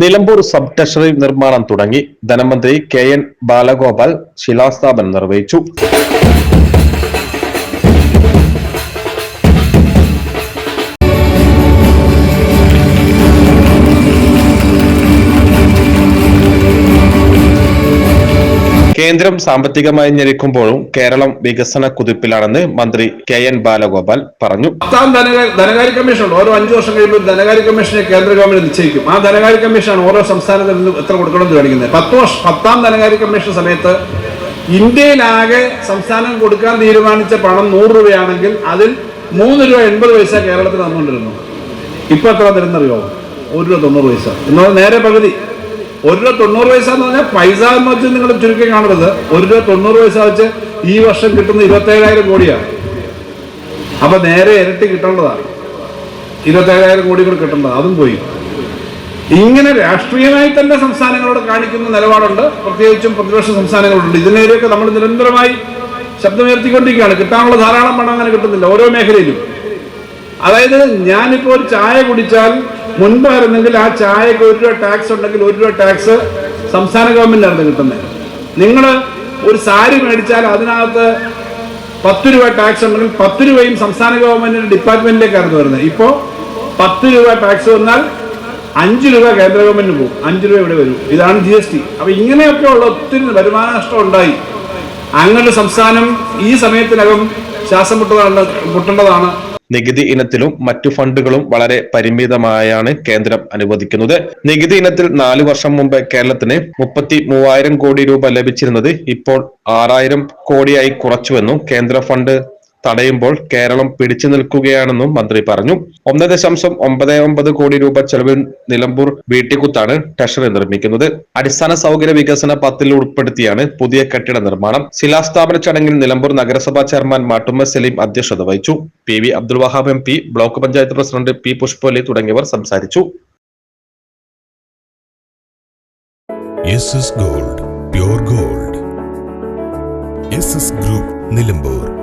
Nilambur sub treasury നിർമ്മാണം തുടങ്ങി. ധനമന്ത്രി കെ എൻ ബാലഗോപാൽ ശിലാസ്ഥാപനം നിർവഹിച്ചു. കേന്ദ്രം സാമ്പത്തികമായി ഞെരുക്കുമ്പോഴും കേരളം വികസന കുതിപ്പിലാണെന്ന് മന്ത്രി കെ എൻ ബാലഗോപാൽ പറഞ്ഞു. പത്താം ധനകാര്യ കമ്മീഷൻ ഓരോ അഞ്ചു വർഷം കഴിയുമ്പോൾ ധനകാര്യ കമ്മീഷനെ കേന്ദ്ര ഗവൺമെന്റ് നിശ്ചയിക്കും. ആ ധനകാര്യ കമ്മീഷനാണ് ഓരോ സംസ്ഥാനത്തിൽ നിന്നും എത്ര കൊടുക്കണമെന്ന് കാണിക്കുന്നത്. പത്ത് വർഷം പത്താം ധനകാര്യ കമ്മീഷൻ സമയത്ത് ഇന്ത്യയിലാകെ സംസ്ഥാനം കൊടുക്കാൻ തീരുമാനിച്ച പണം നൂറ് രൂപയാണെങ്കിൽ അതിൽ മൂന്ന് രൂപ എൺപത് പൈസ കേരളത്തിൽ തന്നുകൊണ്ടിരുന്നു. ഇപ്പൊ എത്ര തരുന്നറിയോ? ഒരു രൂപ തൊണ്ണൂറ് പൈസ. എന്നാൽ നേരെ പകുതി. ഒരു രൂപ തൊണ്ണൂറ് പൈസ എന്ന് പറഞ്ഞാൽ പൈസ എന്ന് വെച്ച് നിങ്ങൾ ചുരുക്കി കാണരുത് ഒരു രൂപ തൊണ്ണൂറ് പൈസ വെച്ച് ഈ വർഷം കിട്ടുന്ന ഇരുപത്തേഴായിരം കോടിയാണ് അപ്പൊ നേരെ ഇരട്ടി കിട്ടേണ്ടതാണ് ഇരുപത്തേഴായിരം കോടി കൂടി കിട്ടേണ്ടത്. അതും പോയി. ഇങ്ങനെ രാഷ്ട്രീയമായി തന്നെ സംസ്ഥാനങ്ങളോട് കാണിക്കുന്ന നിലപാടുണ്ട്. പ്രത്യേകിച്ചും പ്രതിപക്ഷ സംസ്ഥാനങ്ങളുണ്ട്. ഇതിനെതിരെയൊക്കെ നമ്മൾ നിരന്തരമായി ശബ്ദമുയർത്തിക്കൊണ്ടിരിക്കുകയാണ്. കിട്ടാനുള്ള ധാരാളം പണം അങ്ങനെ കിട്ടുന്നില്ല. ഓരോ മേഖലയിലും. അതായത് ഞാനിപ്പോൾ ഒരു ചായ കുടിച്ചാൽ മുൻപായിരുന്നെങ്കിൽ ആ ചായക്ക് ഒരു രൂപ ടാക്സ് ഉണ്ടെങ്കിൽ ഒരു രൂപ ടാക്സ് സംസ്ഥാന ഗവൺമെന്റിനായിരുന്നു കിട്ടുന്നത് നിങ്ങൾ ഒരു സാരി മേടിച്ചാൽ അതിനകത്ത് പത്ത് രൂപ ടാക്സ് ഉണ്ടെങ്കിൽ പത്ത് രൂപയും സംസ്ഥാന ഗവൺമെന്റിന്റെ ഡിപ്പാർട്ട്മെന്റിലേക്കായിരുന്നു വരുന്നത് ഇപ്പോൾ പത്ത് രൂപ ടാക്സ് വന്നാൽ അഞ്ച് രൂപ കേന്ദ്ര ഗവൺമെന്റിന് പോകും. അഞ്ച് രൂപ ഇവിടെ വരും. ഇതാണ് ജി എസ് ടി അപ്പൊ ഇങ്ങനെയൊക്കെയുള്ള ഒത്തിരി വരുമാന നഷ്ടം ഉണ്ടായി. അങ്ങനെ സംസ്ഥാനം ഈ സമയത്തിനകം ശ്വാസം മുട്ടതാണ് മുട്ടേണ്ടതാണ്. നികുതി ഇനത്തിലും മറ്റു ഫണ്ടുകളും വളരെ പരിമിതമായാണ് കേന്ദ്രം അനുവദിക്കുന്നത്. നികുതി ഇനത്തിൽ നാലു വർഷം മുമ്പ് കേരളത്തിന് മുപ്പത്തി മൂവായിരം കോടി രൂപ ലഭിച്ചിരുന്നത് ഇപ്പോൾ ആറായിരം കോടിയായി കുറച്ചുവെന്നും കേന്ദ്ര ഫണ്ട് തടയുമ്പോൾ കേരളം പിടിച്ചു നിൽക്കുകയാണെന്നും മന്ത്രി പറഞ്ഞു. ഒന്ന് ദശാംശം ഒമ്പത് ഒമ്പത് കോടി രൂപ ചെലവിൽ നിലമ്പൂർ വീട്ടിക്കുത്താണ് ട്രഷറി നിർമ്മിക്കുന്നത്. അടിസ്ഥാന സൗകര്യ വികസന പത്തിൽ ഉൾപ്പെടുത്തിയാണ് പുതിയ കെട്ടിട നിർമ്മാണം. ശിലാസ്ഥാപന ചടങ്ങിൽ നിലമ്പൂർ നഗരസഭാ ചെയർമാൻ മാട്ടുമ്മ സലീം അധ്യക്ഷത വഹിച്ചു. P V Abdul Wahab M P block panchayat president P Pushpali തുടങ്ങിയവർ സംസാരിച്ചു. Gold pure gold. Group Nilambur.